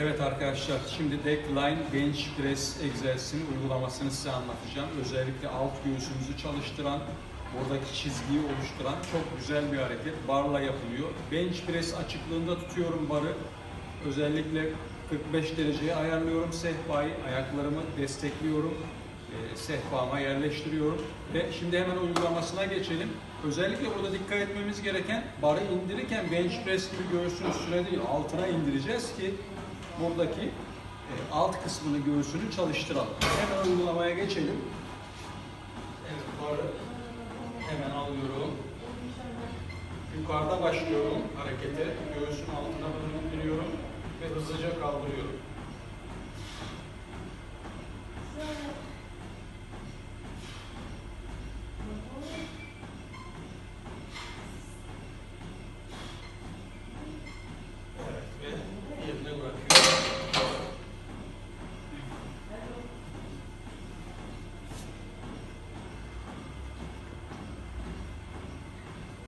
Evet arkadaşlar, şimdi Deckline Bench Press egzersizinin uygulamasını size anlatacağım. Özellikle alt göğsümüzü çalıştıran, buradaki çizgiyi oluşturan çok güzel bir hareket. Barla yapılıyor. Bench Press açıklığında tutuyorum barı. Özellikle 45 dereceye ayarlıyorum sehpayı, ayaklarımı destekliyorum. E, sehpama yerleştiriyorum ve şimdi hemen uygulamasına geçelim. Özellikle burada dikkat etmemiz gereken barı indirirken bench press gibi göğsün üstüne değil altına indireceğiz ki buradaki e, alt kısmını göğsünü çalıştıralım. Hemen uygulamaya geçelim. Evet barı hemen alıyorum. Yukarıda başlıyorum harekete. Göğsün altına doğru